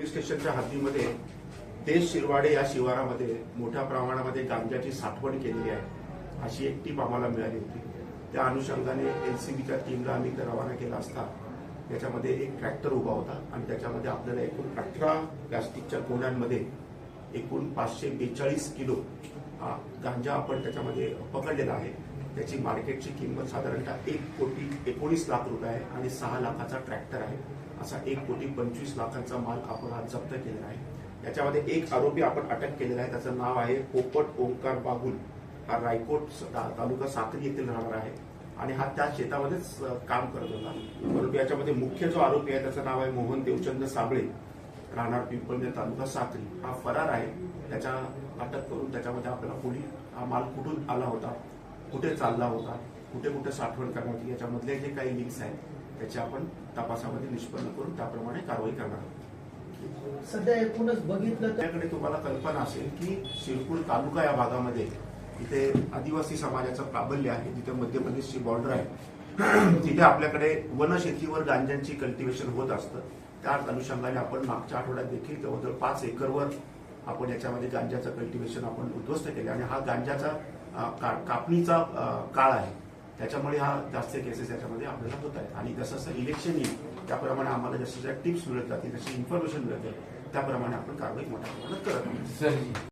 Police स्टेशनच्या हद्दीमध्ये देश शिरवाडे या शिवारामध्ये मोठ्या प्रमाणामध्ये गांजाची साठवण केलेली आहे अशी एक टीप आम्हाला मिळाली होती. त्या अनुषंगाने एनसीबीच्या टीमला आम्ही रवाना केला असता त्याच्यामध्ये एक ट्रॅक्टर उभा होता आणि त्याच्यामध्ये आपल्याला एकूण अठरा प्लास्टिकच्या कोण्यांमध्ये एकूण पाचशे बेचाळीस किलो हा गांजा आपण त्याच्यामध्ये पकडलेला आहे. त्याची मार्केटची किंमत साधारणतः एक कोटी एकोणीस लाख रुपये आहे आणि सहा लाखाचा ट्रॅक्टर आहे. असा एक कोटी पंचवीस लाखांचा माल आपण आज जप्त केलेला आहे. याच्यामध्ये एक आरोपी आपण अटक केलेला आहे. त्याचं नाव आहे पोपट ओंकार बागुल. हा रायकोट तालुका साक्री येथील राहणार आहे आणि हा त्या शेतामध्येच काम करत होता. परंतु याच्यामध्ये मुख्य जो आरोपी आहे त्याचं नाव आहे मोहन देवचंद साबळे. राहणार पिंपळनेर तालुका साक्री हा फरार आहे. त्याच्या अटक करून त्याच्यामध्ये आपल्याला पोलीस हा माल कुठून आला होता? कुठे चालला होता? कुठे कुठे साठवण करण्यात होती याच्यामधले जे काही लिंक्स आहेत. त्याचे आपण तपासामध्ये निष्पन्न करून त्याप्रमाणे कारवाई करणार आहोत. सध्या एकूणच बघितलं तर आपल्याकडे तुम्हाला कल्पना असेल की शिरपूर तालुका या भागामध्ये इथे आदिवासी समाजाचं प्राबल्य आहे जिथे मध्य प्रदेशची बॉर्डर आहे. तिथे आपल्याकडे वनशेतीवर गांजांची कल्टिवेशन होत असतं. त्याच अनुषंगाने आपण मागच्या आठवड्यात देखील जवळजवळ पाच एकरवर आपण याच्यामध्ये गांजाचं कल्टिवेशन आपण उद्ध्वस्त केलं आणि हा गांजाचा कापणीचा काळ आहे. त्याच्यामुळे हा जास्त केसेस याच्यामध्ये आपल्याला होत आहेत. आणि जसं जसं इलेक्शन येईल त्याप्रमाणे आम्हाला जसं टिप्स मिळत जातील जशी इन्फॉर्मेशन मिळत जाईल त्याप्रमाणे आपण कारवाई मोठ्या प्रमाणात करत